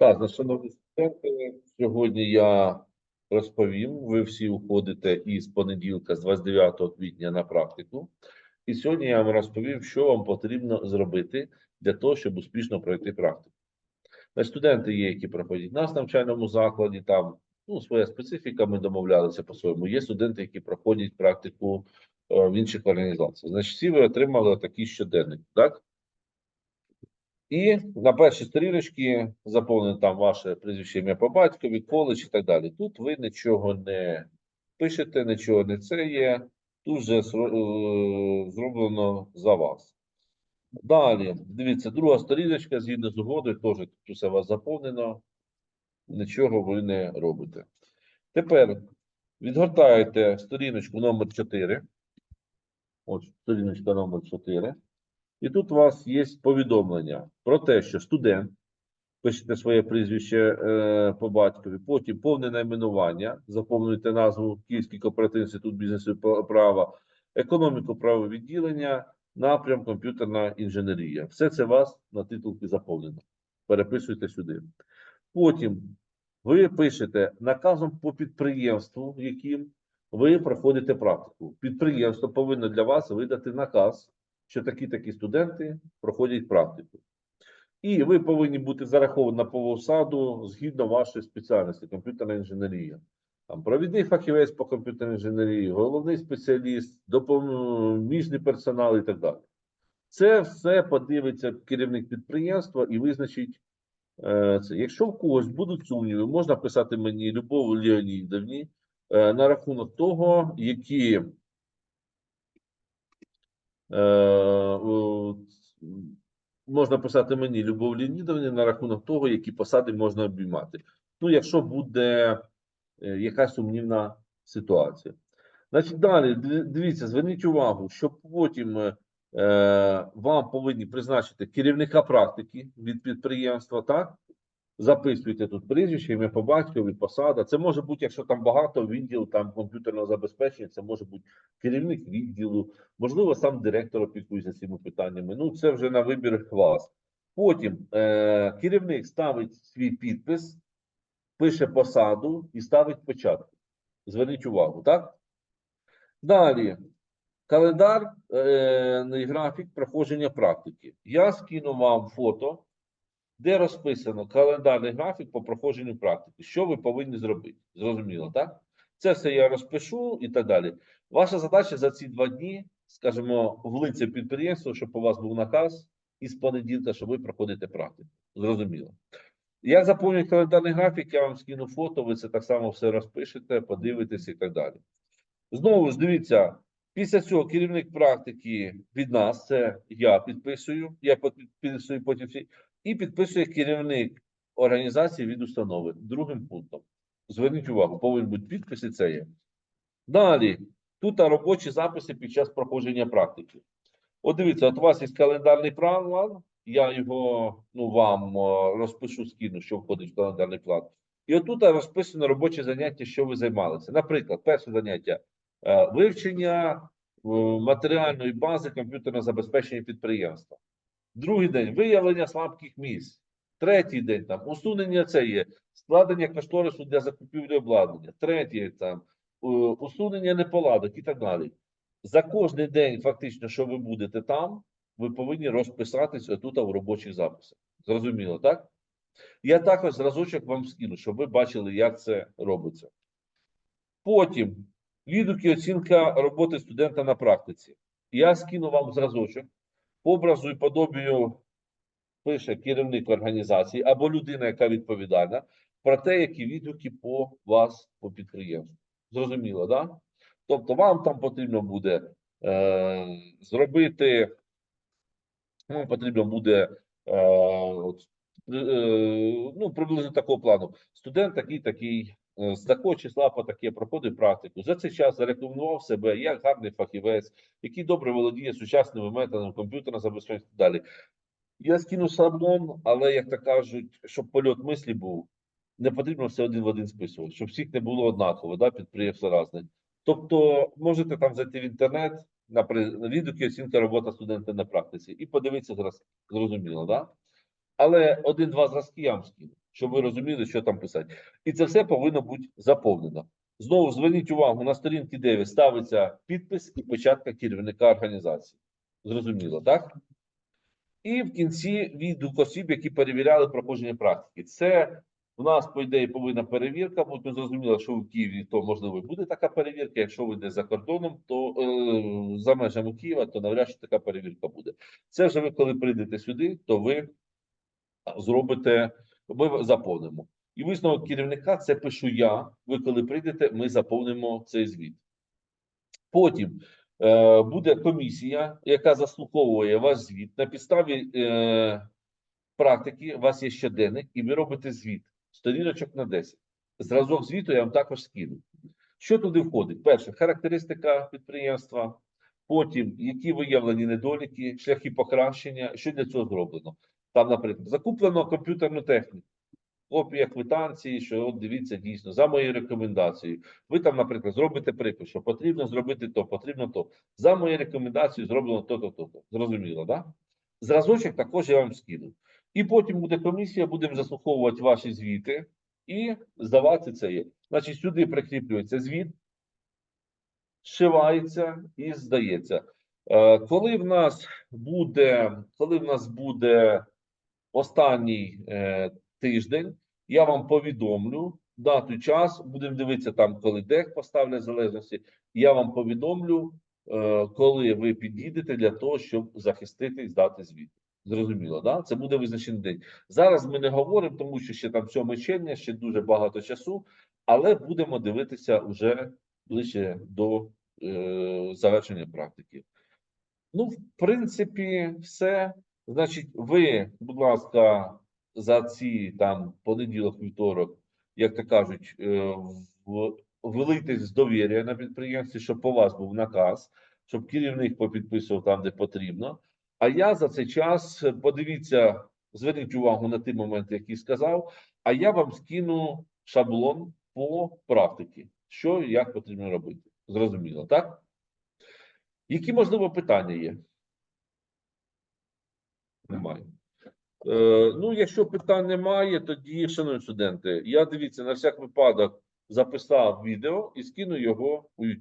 Так, значить, шановні студенти, сьогодні я розповім. Ви всі уходите із понеділка, з 29 квітня на практику. І сьогодні я вам розповім, що вам потрібно зробити для того, щоб успішно пройти практику. Значить, студенти є, які проходять нас в навчальному закладі, там ну, своя специфіка, ми домовлялися по-своєму. Є студенти, які проходять практику е, в інших організаціях. Значить, всі ви отримали такий щоденник, так? І на першій сторіночці заповнено там ваше прізвище ім'я по батькові, коледж і так далі. Тут ви нічого не пишете, нічого не це є. Тут вже е, зроблено за вас. Далі, дивіться, друга сторіночка, згідно з угодою, теж тут усе у вас заповнено. Нічого ви не робите. Тепер відгортаєте сторіночку номер 4. Ось сторіночка номер 4. І тут у вас є повідомлення про те, що студент, пишете своє прізвище е, по батькові, потім повне найменування, заповнюєте назву Київський кооперативний інститут бізнесу права, економіку право відділення, напрям комп'ютерна інженерія. Все це вас на титулці заповнено. Переписуйте сюди. Потім ви пишете наказом по підприємству, яким ви проходите практику. Підприємство повинно для вас видати наказ що такі-такі студенти проходять практику. І ви повинні бути зараховані на посаду згідно вашої спеціальності комп'ютерна інженерія. Там провідний фахівець по комп'ютерній інженерії, головний спеціаліст, допоміжний персонал і так далі. Це все подивиться керівник підприємства і визначить е, це. Якщо в когось будуть сумніви, можна писати мені Любов Леонідовні е, на рахунок того, які можна писати мені Любов Леонідовні на рахунок того, які посади можна обіймати. Ну, якщо буде е, якась сумнівна ситуація. Значить, далі, дивіться, зверніть увагу, що потім е, вам повинні призначити керівника практики від підприємства, так? Записуйте тут прізвище, ім'я по батькові, посада. Це може бути, якщо там багато відділ там комп'ютерного забезпечення, це може бути керівник відділу, можливо, сам директор опікується цими питаннями. Ну, це вже на вибір вас. Потім е, керівник ставить свій підпис, пише посаду і ставить початку. Зверніть увагу, так? Далі. Календар е, графік проходження практики. Я скину вам фото, де розписано календарний графік по проходженню практики. Що ви повинні зробити? Зрозуміло, так? Це все я розпишу і так далі. Ваша задача за ці два дні, скажімо, влиться підприємство, щоб у вас був наказ із понеділка, що ви проходите практику. Зрозуміло. Як заповнюють календарний графік, я вам скину фото, ви це так само все розпишете, подивитесь і так далі. Знову ж дивіться, після цього керівник практики від нас, це я підписую, я підписую потім всі, і підписує керівник організації від установи другим пунктом. Зверніть увагу, повинен бути підпис і це є. Далі, тут робочі записи під час проходження практики. От дивіться, от у вас є календарний план, я його ну, вам е, розпишу, скину, що входить в календарний план. І отут розписано робочі заняття, що ви займалися. Наприклад, перше заняття е, вивчення е, матеріальної бази комп'ютерного забезпечення підприємства. Другий день виявлення слабких місць. Третій день там усунення це є складення кошторису для закупівлі обладнання. Третій там е, усунення неполадок і так далі. За кожний день, фактично, що ви будете там, ви повинні розписатися тут в робочих записах. Зрозуміло, так? Я також зразочок вам скину, щоб ви бачили, як це робиться. Потім відгуки оцінка роботи студента на практиці. Я скину вам зразочок. Образу і подобію пише керівник організації або людина, яка відповідальна, про те, які відгуки по вас по підприємству. Зрозуміло, так? Да? Тобто, вам там потрібно буде е, зробити, вам потрібно буде е, от, е, ну, приблизно такого плану. Студент такий, такий, з такого числа по таке проходить практику. За цей час зарекомендував себе як гарний фахівець, який добре володіє сучасними методами комп'ютерного забезпечення і так далі. Я скину шаблон, але, як то кажуть, щоб польот мислі був, не потрібно все один в один списувати, щоб всіх не було однаково, да, підприємства різне. Тобто можете там зайти в інтернет, на відгуки оцінка робота студента на практиці і подивитися зараз, зрозуміло, да? Але один-два зразки я вам скину, щоб ви розуміли, що там писати. І це все повинно бути заповнено. Знову зверніть увагу, на сторінці 9 ставиться підпис і печатка керівника організації. Зрозуміло, так? І в кінці відгук осіб, які перевіряли проходження практики. Це у нас, по ідеї, повинна перевірка бути. Ну, зрозуміло, що в Києві то можливо буде така перевірка. Якщо ви йдете за кордоном, то е, за межами Києва, то навряд чи така перевірка буде. Це вже ви, коли прийдете сюди, то ви зробите, ми заповнимо. І висновок керівника це пишу я. Ви коли прийдете, ми заповнимо цей звіт. Потім е, буде комісія, яка заслуховує ваш звіт. На підставі е, практики у вас є щоденник, і ви робите звіт сторіночок на 10. Зразок звіту я вам також скину. Що туди входить? Перше, характеристика підприємства, потім які виявлені недоліки, шляхи покращення, що для цього зроблено. Там, наприклад, закуплено комп'ютерну техніку, копія квитанції, що от дивіться дійсно за моєю рекомендацією. Ви там, наприклад, зробите припис, що потрібно зробити то, потрібно то. За моєю рекомендацією зроблено то, то, то, то. Зрозуміло, так? Да? Зразочок також я вам скину. І потім буде комісія, будемо заслуховувати ваші звіти і здавати це є. Значить, сюди прикріплюється звіт, зшивається і здається. Е, Коли в нас буде, коли в нас буде останній е, тиждень, я вам повідомлю дату, час. Будемо дивитися там, коли дех поставлять залежності. Я вам повідомлю, е, коли ви підійдете для того, щоб захистити і здати звіт. Зрозуміло, да? Це буде визначений день. Зараз ми не говоримо, тому що ще там 7 червня, ще дуже багато часу, але будемо дивитися вже ближче до е, завершення практики. Ну, в принципі, все. Значить, ви, будь ласка, за ці там понеділок, вівторок, як то кажуть, е, в- з довір'я на підприємстві, щоб по вас був наказ, щоб керівник попідписував там, де потрібно. А я за цей час подивіться, зверніть увагу на ті моменти, які сказав. А я вам скину шаблон по практиці, що і як потрібно робити. Зрозуміло, так? Які можливо питання є? Немає. Е, ну, якщо питань немає, тоді, шановні студенти, я дивіться на всяк випадок записав відео і скину його у YouTube.